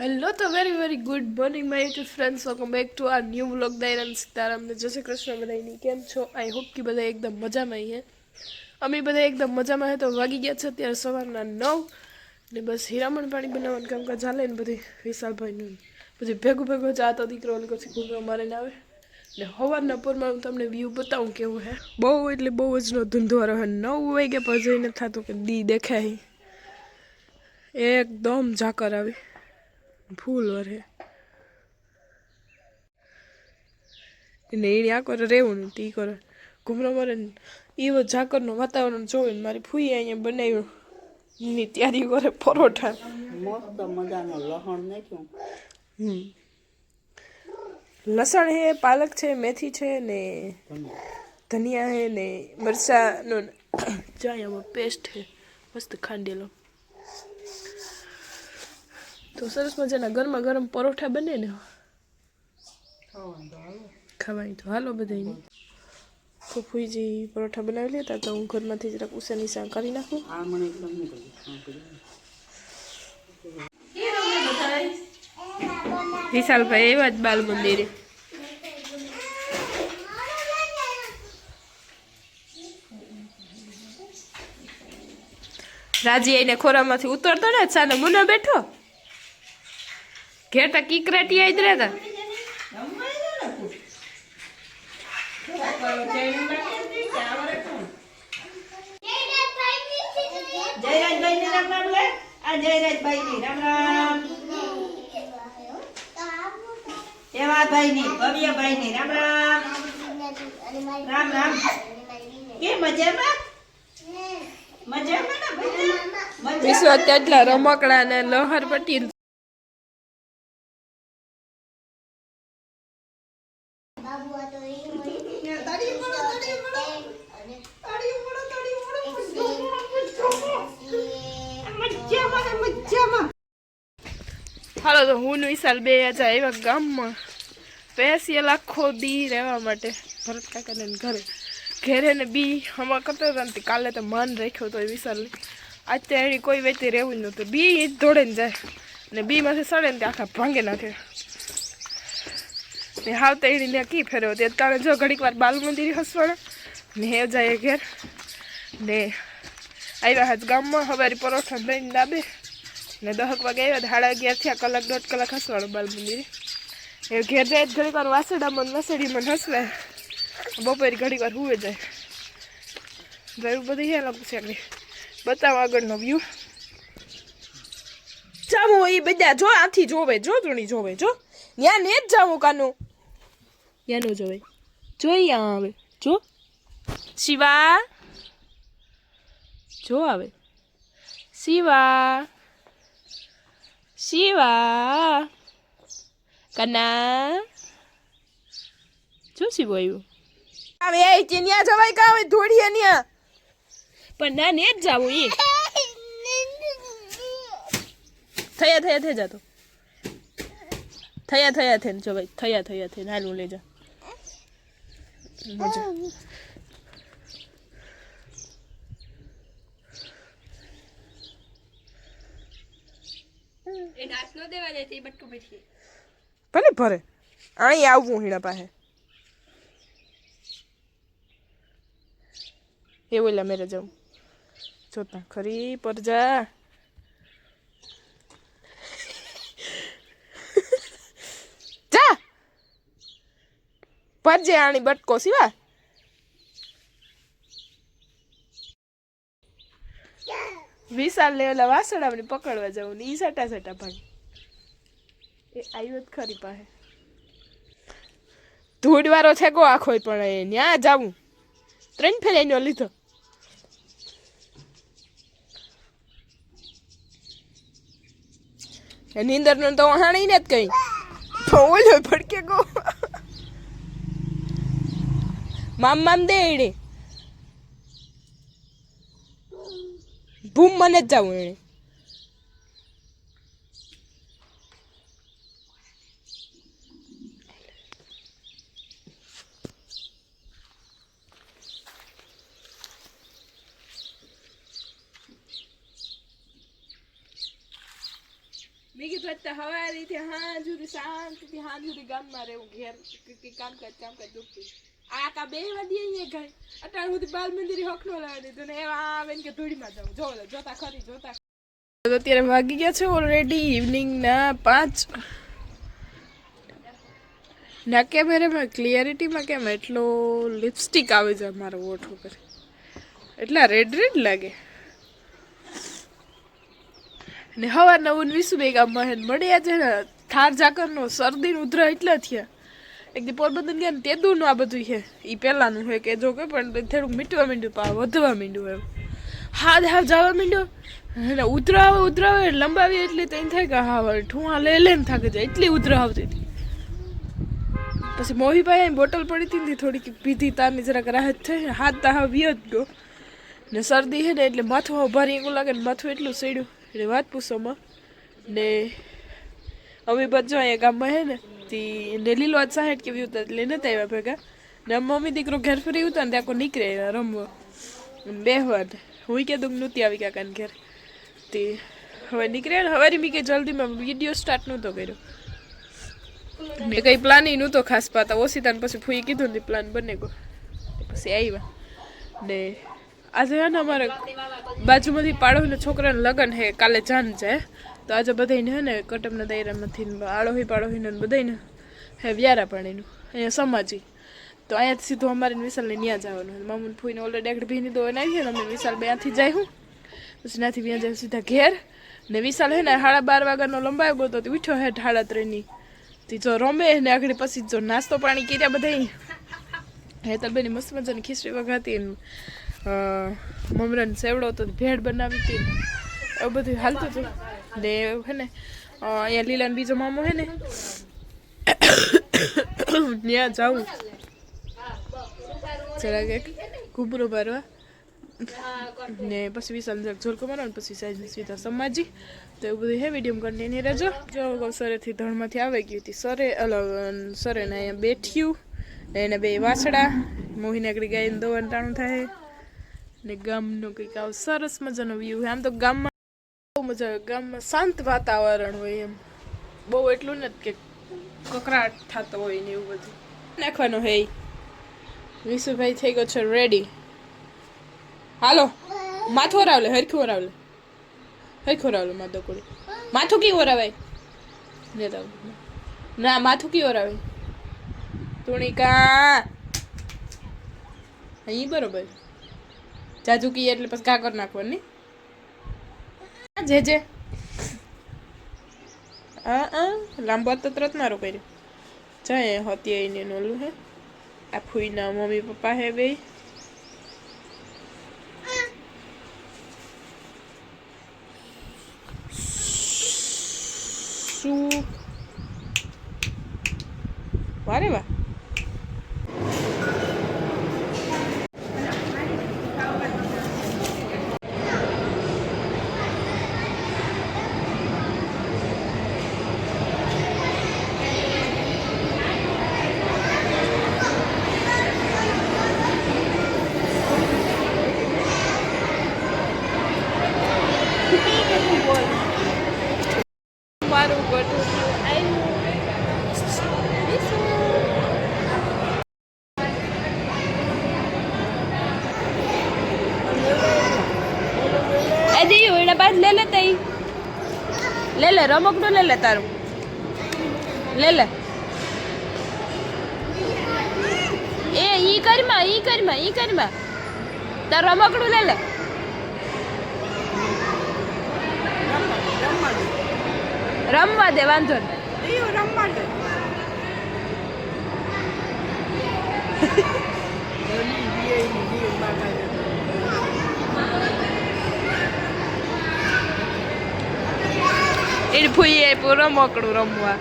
Hello તો very very good morning my YouTube friends welcome back to our new vlog દૈરામ સીતારામને જય શ્રી કૃષ્ણ બધાની કેમ છો? આઈ હોપ કે બધા એકદમ મજામાં હે અમે બધા એકદમ મજામાં હે, તો વાગી ગયા છે અત્યારે સવારના નવ ને બસ હીરામણ પાણી બનાવવાનું કામ કાજ ચાલે ને બધી વિશાલભાઈનું બધી ભેગું ભેગું જ આ દીકરો ઓલી પછી ઘૂમરો મારીને આવે. ને સવારના પરમાં હું તમને વ્યૂ બતાવું કેવું હે. બહુ એટલે બહુ જ નો ધૂંધવારો હે. નવ વાગ્યા પછી જઈને થતું કે દી દેખાય એકદમ ઝાકર આવી. ફૂલ વરે ને એને આ કરે રહેવું ને તી કરે. ઘૂમરો મરે ને એવો ઝાકરનું વાતાવરણ જોઈને મારી ફૂઈ અહીંયા બનાવ્યું. ની તૈયારી કરે પરોઠા. મસ્ત મજાનો લહણ નાખ્યું. હમ. લસણ છે પાલક છે મેથી છે ને ધનિયા છે ને મરચાંનો ચાયામાં પેસ્ટ છે મસ્ત ખાંડેલો. તો સરસ મજાના ગરમા ગરમ પરોઠા બને ને? ખાવાની તો હાલો. બધાને તો ફૂઈજી પરોઠા બનાવી લેતા તો હું ઘરમાંથી જરાક ઉષા નિશા કરી નાખું. વિશાલભાઈ એવા જ બાલ મંદિરે. રાજી આઈને ખોરામાંથી ઉતરતો ને સાને મુનો બેઠો? ઘેટા કીકરાટી આઈ રહ્યા હતા વિશ્વ તેટલા રમકડા ને લે આ હાલો તો હું વિશાલ બે હજાર એવા ગામમાં. પેસીએ લાખો દી રહેવા માટે. ભરત કાકાને ઘરે. ઘેરે ને બી હમણાં કરતા હતા ને કાલે તો માન રાખ્યો હતો એ વિશાલ તો એની કોઈ વેચી રહેવું જ નહોતું. બી જ દોડે ને જાય. ને બીમાંથી સડે ને આખા ભાંગે નાખે. ને હાવ તો એની કી ફેરવ્યો તે તારે જો ઘડીક વાર બાલ મંદિર હસવાના ને હે જાય ઘેર. ને આવ્યા હાથ ગામમાં. હવારી પરોઠા લઈને દાબે ને દહક વાગે આવ્યા સાડા અગિયાર થયા, કલાક દોઢ કલાક હસવાનું બાલ એ ઘેર જાય તો વાર વાર મન ને મન હસવે. બપોરે ઘડી વાર હુવે જાય. જોયું બધું હે લાગુ છે બતાવો આગળનો વ્યૂ જામો એ બધા જો, આથી જોવે, જો ધૂણી જોવે, જો. ત્યાં ને જ જાવું કાનું. ત્યાંનું જોવે. જોઈ આવે. જો. શિવા. જો આવે. શિવા. શિવા કના શું શિવ આવ્યું? આવે એ કે ન્યા જવાય કા હવે ધોડી ન્યા. પણ ના ને જ જાવું એ થયા થયા થઈ જાતો. થયા થયા થઈને જો ભાઈ થયા થયા થઈને હાલ લઈ જા મજા ભલે ભરે. અહીં આવવું હીણા પાસે. એવું એટલે મેરે જાઉં જોતા ખરી પર જા. જા. પરજે આણી બટકો સિવા. વિશાલ ને ઓલા વાસણાને પકડવા જવું ને એ સટા સટા ભાગ. એ આવ્યો જ ખરી પાસે. ધૂળવાળો છે કો આખો પણ એ, ન્યા જાવું ત્રણ ફેર એનો લીધો. નીંદર નો તો હાણી ને જ કઈ. ઓલો ફડકે ગો. મામ મામ દે એડે બૂમ મને જ જાવું એને મેં કીધું અત્યારે હવારીથી હાંજ સુધી શાંતિથી હાંજ સુધી ગામમાં રહેવું, ઘેર કામ કર કામ કર, દુખતું આ કા બે વાદી ગઈ અત્યાર સુધી બાલ મંદિર હકનો લાવી દીધું એવા આવે કે ધૂળીમાં જાઉં. જો જોતા ખરી, જોતા અત્યારે વાગી ગયા છે ઓલરેડી ઇવનિંગના પાંચ. ના, કેમેરામાં ક્લિયરિટીમાં કેમ એટલો લિપસ્ટિક આવે છે મારો ઓઠ ઉપર. એટલા રેડ રેડ લાગે. ને હવા નવું વીસ બેગામાં હે મહેન મળ્યા છે ને, થાર ઝાકરનો શરદી ઉધરા એટલા થયા. એક દી પોરબંદર ગયા ને તે દૂરનું આ બધું છે. એ પહેલાંનું હોય કે જો કે પણ થોડુંક મીટવા માંડ્યું પા વધવા માંડ્યું એમ. હાથ હા જવા માંડ્યો. એટલે ઉતરાવે ઉતરાવે લંબાવી એટલી તો એમ થાય કે હા, હવે ઠુંવા લે લે ને થાકે જાય. એટલી ઉતરા આવતી હતી. પછી મોહીભાઈ અહીં બોટલ પડી હતી ને થોડીક પીધી, તારની જરાક રાહત થઈ હાથ તા હા વિયો જ ગયો. ને શરદી છે ને એટલે માથું હાવ ભારી એવું લાગે ને માથું એટલું સડ્યું. એટલે વાત પૂછોમાં ને અમે બધો અહીંયા ગામમાં હે ને તી ને લીલો આજ સાહેબ કેવી ઉતા એટલે નતા આવ્યા ભેગા. ને મમ્મી દીકરો ઘર ફરી ઉતા ને ત્યાં કોઈ નીકળે રમવા. બે ને હું કીધું નહોતી આવી કાકાને ઘેર. તે હવે નીકળ્યા ને હવે મેં કે જલ્દીમાં વીડિયો સ્ટાર્ટ નહોતો કર્યો. મેં કંઈ પ્લાન ય નહોતો ખાસ પાતા ઓછી ને પછી ફૂઈ કીધું ને પ્લાન બને ગયો. પછી આવ્યા ને આજે હે ને અમારે બાજુમાંથી પાડોશીના છોકરાને લગ્ન હે, કાલે જાન છે. તો આજે બધાને હે ને કટમના આડોહી પાડોશીને ને બધાને હે વ્યારા પાણીનું, અહીંયા સમાજી. તો અહીંયાથી સીધું અમારે વિશાલને ત્યાં જવાનું મામૂન ફૂઈને ઓલરેડી આગળ ભીની દો ને અમે વિશાલ બેથી જાય હું. પછી ત્યાંથી ત્યાં જાય સીધા ઘેર. ને વિશાલ હે ને સાડા બાર વાગ્યાનો લંબાયો ગયો તો ઉઠ્યો હે સાડા ત્રણની. તી જો રમે ને આગળ પછી જો નાસ્તો પાણી કર્યા બધા હેતલબેની મસ્ત મજાની ખીચડી વઘાતી મમરાને સેવડો તો ભેળ બનાવી હતી એવું બધું હાલતું હતું. ને હે ને અહીંયા લીલાને બીજો મામો હે ને, ત્યાં જાઉં. જરાક એક ઘૂબરો ભરવા. ને પછી વિશાલ જરાક ઝોલકો મારો પછી સાઈઝ સીધા સમાજી. તો એવું બધું હે વીડિયો એની રહેજો જો સરેથી ધણમાંથી આવી ગયું હતી. સરે અલગ સરે ને અહીંયા બેઠ્યું. ને એને બે વાસડા મોહીને આગળ ગાયને દોવાનું ટાણું થાય. ને ગામનો કંઈક આવો સરસ મજાનો વ્યૂ આમ તો ગામમાં મજા ગામમાં શાંત વાતાવરણ હોય એમ. બહુ એટલું નથી કે કકરાટ થતો હોય ને એવું બધું. નાખવાનું હે વિશુભાઈ થઈ ગયો છે રેડી હાલો, માથું ઓરાવલે હરખું ઓરાવલે હરખું ઓરાવલે માથું કોડી માથું કી ઓરાવાય ના, માથું કી ઓરાવે તુણિકા. અહીં બરોબર. જાજુ કીએ એટલે પછી કાકર નાખવાની. જે જે. આ આ લાંબો તો તરત મારો કર્યો. જાય હતી એને નોલું, હે. આ ફૂઈના મમ્મી પપ્પા હે બે શું? વારે, વાહ મારું ગટું એ દી ઓઈડા બાદ લે લે તઈ લે લે લે તારું લે લે એ ઈ કરમાં ઈ કરમાં ઈ કરમાં તાર રમકડું લે લે રમવા દે. વાંધો નહીં એને ફૂઈ આપ્યું રમકડું રમવા.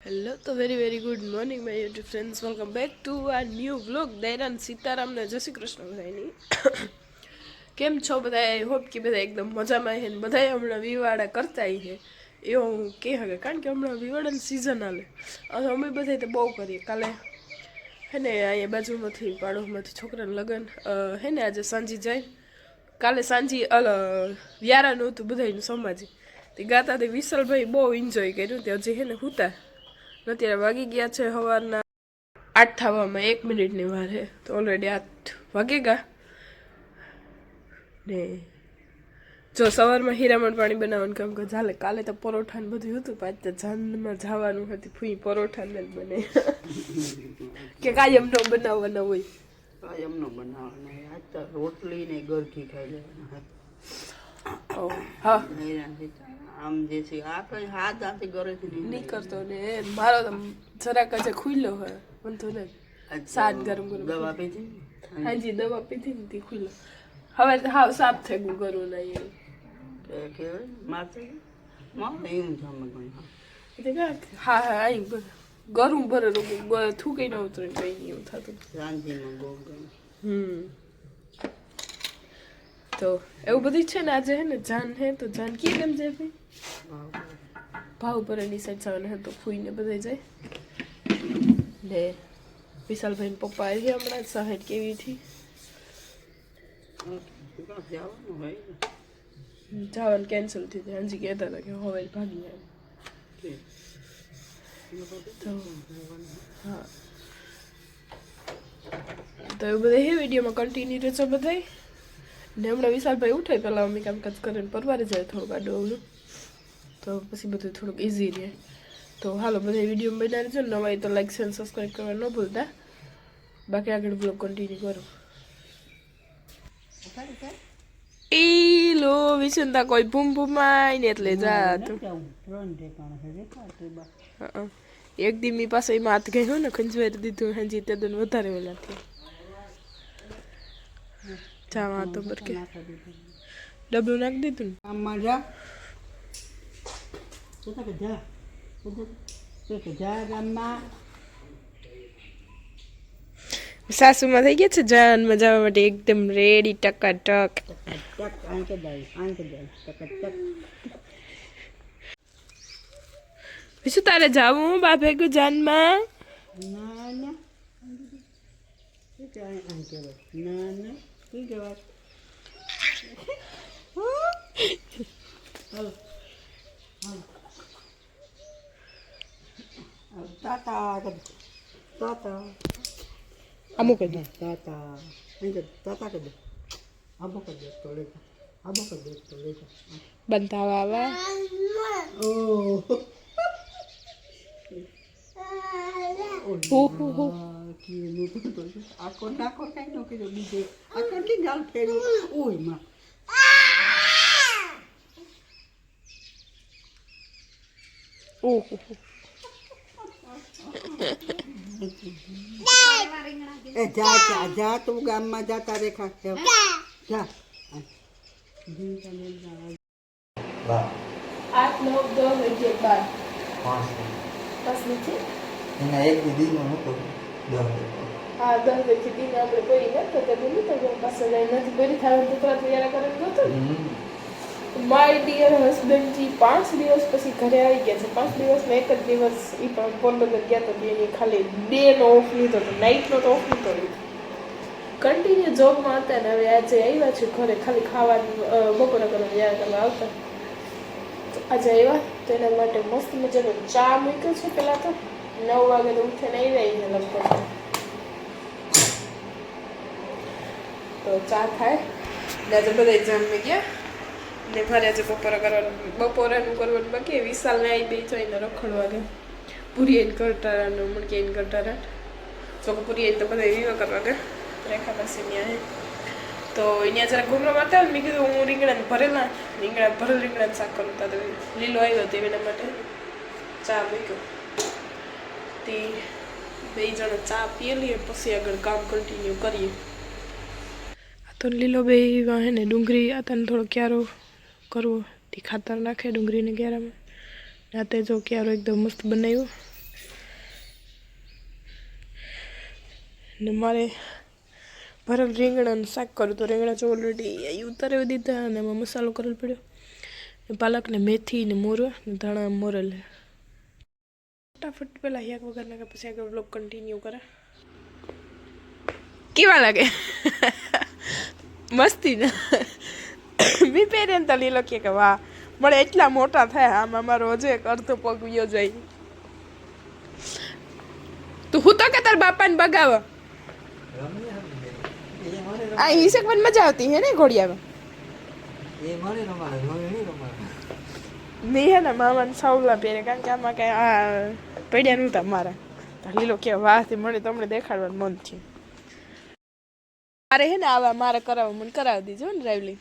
હેલો તો very very good morning my YouTube friends welcome back to આ ન્યૂ બ્લોગ દૈરાન સીતારામને જય શ્રી કૃષ્ણ બધાની કેમ છો બધા હોપ કે બધા એકદમ મજામાં છે ને બધા હમણાં વિવાડા કરતા છે. એવું હું કહી શકે કારણ કે હમણાં વિવાડાની સિઝન હાલે. હવે અમે બધા તો બહુ કરીએ. કાલે હે ને અહીંયા બાજુમાંથી પાડોમાંથી છોકરાને લગ્ન હે ને આજે સાંજી જાય. કાલે સાંજી અલ વ્યારાનું હતું બધાનું સમાજી તે ગાતા તે વિશાલભાઈ બહુ એન્જોય કર્યું. તે હજી હે ને હુતા. અત્યારે વાગી ગયા છે સવારના આઠ થવામાં એક મિનિટની વાર હે. તો ઓલરેડી આઠ વાગે ગયા. ને જો સવારમાં હીરામણ પાણી બનાવવાનું કામ કરે ચાલે કાલે તો પરોઠા ને બધું હતું પાંચ તો જાનમાં જવાનું હતું ફૂઈ પરોઠા ને બને. કે કાયમ નો બનાવવાના હોય. કાયમનો બનાવવાનો આજ તો રોટલી ને ગરકી ખાઈ લેવાના. હા. આમ જે છે આ કઈ હાથ આથી ઘરેથી કરતો ને મારો તો જરાક જ ખુલ્લો હોય વાંધો નહીં. સાત ગરમ ગરમ દવા પીધી હાજી દવા પીધી ને તે ખુલ્લો. હવે તો હાવ સાફ થઈ ગયું કરું નહીં હા. હા અહીં ગરું ભરેલું થૂકી ન ઉતરે કઈ એવું થતું. હમ. તો એવું બધું છે ને આજે હે ને જાન હે તો જાન કી કેમ જાય ભાઈ? ભાવ પર એની સાઈડ જવાના હે તો ફૂઈને બધા જાય. ને વિશાલભાઈ પપ્પા આવી હમણાં સહાય કેવી હતી? જવાનું હોય કેન્સલ થઈ જાય હજી કહેતા હતા કે હવે ભાગી જાય હા. તો એવું બધા હે વિડીયોમાં કન્ટિન્યુ રહેજો બધાય. ને હમણાં વિશાલભાઈ ઉઠે પહેલાં અમે કામકાજ કરીને પરવારે જાય થોડુંક આડું તો પછી બધું થોડુંક ઇઝી રહે. તો હાલો બધા વીડિયો બનાવી રહેજો ને નવાઈ તો લાઈક શેર સબસ્ક્રાઈબ કરવા ન ભૂલતા. બાકી આગળ બ્લોગ કન્ટિન્યુ કરો. ઈ લો વિસંતા કોઈ ભૂમ ભૂમાય ને એટલે જાત. હં. એક દી મી પાસે એમાં હાથ ગયો ને ખંજવારી દીધું હાજી તે દન વધારે વેલા થયા. જાવા તો નાખી દીધું. ડબલું નાખી દીધું કામમાં જા. તો કે જા. તો કે- કે જા ગામમાં. સાસુમાં થઈ ગયા છે, જાનમાં જવા માટે એકદમ રેડી ટકાટક શું તારે જાવું બા ભેગું જાનમાં. તાતા તાતા અમુક જ તાતા અહીં કર તાતા કર દે આબો કર દે તો લેતા આબો કર દે તો લેતા બનતા આવા ઓહ હો હો નો. એ જા જા જા તું ગામમાં જા. આઠ નવ દસ અગિયાર બાર. પાંચ. બસ એના એક દીદીનું હતું દસ હા દસ દીદી દિન આપણે કોઈ નથી તો તે બોલી તો પાસે જાય. નથી બરી થાય તો તરત તૈયાર કરે ગયો માય ડિયર હસબન્ડજી પાંચ દિવસ પછી ઘરે આવી ગયા છે. પાંચ દિવસમાં એક જ દિવસ એ પણ પોરબંદર ગયા તો એની ખાલી ડેનો ઓફ લીધો હતો. નાઇટનો તો ઓફ લીધો કન્ટિન્યુ જોબમાં હતા ને હવે આજે આવ્યા છે ઘરે. ખાલી ખાવાનું બપોરે કરવા યાર કરવા આવતા. આજે આવ્યા તો એના માટે મસ્ત મજાનો ચા મૂક્યો છે પહેલાં તો. નવ વાગે તો ઉઠીને આવ્યા લગભગ. તો ચા થાય. ને આજે બધા જમી ગયા. ને મારે આજે બપોરે કરવાનું. બપોરાનું કરવાનું બાકી, વિશાલ ને આવી બે જોઈને રખડવા ગયા પૂરી એને કરટારા ને મણકી એને કરટારા ચોક પૂરી એને તો બધા કરવા ગયા રેખા પાસે ત્યાં તો અહીંયા જરા ઘૂમરા માટે મેં કીધું હું રીંગણાને ભરેલા, રીંગણા ભરેલ રીંગણા શાક કરું તા લીલો આવ્યો હતો એના માટે ચા મૂક્યો. તે બે જણા ચા પીએ લઈએ પછી આગળ કામ કન્ટિન્યુ કરીએ. તો લીલો બે હે ને ડુંગળી, આ તને થોડો ક્યારો કરવો. તે ખાતર નાખે ડુંગળીને ક્યારામાં રાતે જો ક્યારો એકદમ મસ્ત બનાવ્યો. ને મારે ભરેલ રીંગણાનું શાક કર્યું તો રીંગણા જો ઓલરેડી ઉતારી દીધા અને એમાં મસાલો કરેલ પડ્યો. પાલક ને મેથી ને મોરવા ને ધાણા મોરલ. ફટાફટ પેલા યાક વગર નાખે, પછી આગળ બ્લોગ કન્ટિન્યુ કરે. કેવા લાગે? મસ્તી ને મી પહેરે ને તો લીલો કે વાહ. મળે એટલા મોટા થયા આમાં મારો રોજે એક અડધો પગ યોજાય જાય. તું હું તો કે તાર બાપાને બગાવ? રમી એ મને આ હિસક પણ મજા આવતી હે ને ઘોડિયામાં? મને નહીં હે ને મામાને સાવલા પહેરે કારણ કે આમાં કઈ આ પડ્યા નહોતા મારા. તો લીલો કે વાહથી મને તમને દેખાડવાનું મન થયું. મારે હે ને આવા મારે કરાવવા મને કરાવી દીજો ને ડ્રાઇવલિંગ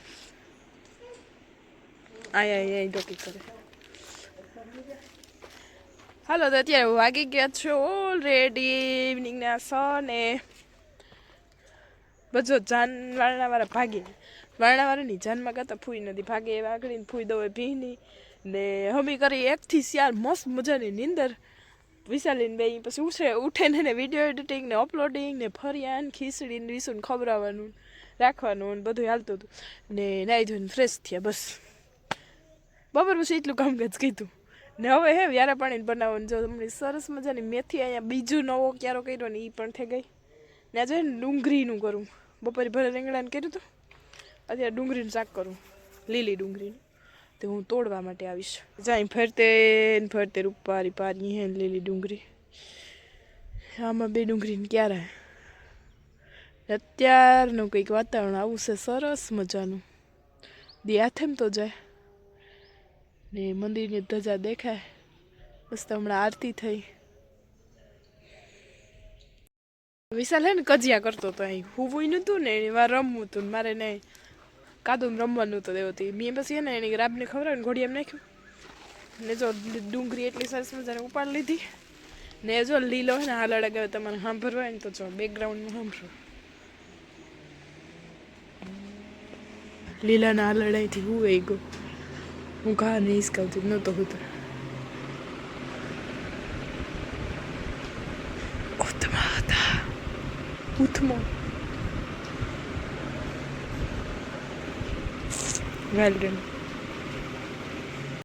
આય આય આય, ડોકી કરે. હાલો, તો અત્યારે વાગી ગયા છો. ઓલરેડી ઇવનિંગના સો ને બધો જાન વાળાવાળા ભાગે વાળાવાળાની જાનમાં કરતા ફૂઈ નથી ભાગે એ વાગડીને ફૂઈ દવે ભીની ને હમી કરી એકથી શિયાર મસ્ત મજાની નીંદર વિશાલીને બે પછી ઉઠે ઉઠે ને વીડિયો એડિટિંગ ને અપલોડિંગ ને ફરિયાન ખીચડી ને ખવડાવવાનું, રાખવાનું ને બધું હાલતું હતું. ને નાઈ ધોઈને ફ્રેશ થયા બસ. બપોર પછી એટલું કામકાજ કીધું. ને હવે હે, વ્યારે પાણી બનાવવાનું. જો હમણાં સરસ મજાની મેથી અહીંયા બીજું નવો ક્યારો કર્યો ને એ પણ થઈ ગઈ. ને આજે ડુંગળીનું કરું. બપોરે ભલે રીંગણાને કર્યું હતું અત્યારે ડુંગળીનું શાક કરું. લીલી ડુંગળીનું. તે હું તોડવા માટે આવીશ. જાય ફરતે ને ફરતે રૂપારી પારી હે લીલી ડુંગળી. આમાં બે ડુંગળીને ક્યારે અત્યારનું કંઈક વાતાવરણ આવું છે સરસ મજાનું. દી આથેમ તો જાય. ને મંદિરની ધજા દેખાય. મસ્ત હમણાં આરતી થઈ. વિશાલ હે ને કજિયા કરતો હતો અહીં. હુવું નહોતું ને એની વાર રમવું હતું મારે ને કાદું રમવાનું તો દેવતી. મેં પછી એને એની રાબને ખવડાવીને ઘોડી એમ નાખ્યું. ને જો ડુંગળી એટલી સરસ મજાને ઉપાડ લીધી. ને જો લીલો હે ને હાલ ગયો તમારે સાંભળવા હોય ને તો જો બેકગ્રાઉન્ડમાં સાંભળો. લીલાના હાલડાથી હું વહી ગયો. Mukaan iskaltid, no tohutu. Utmaata. Utmo. Väldigt.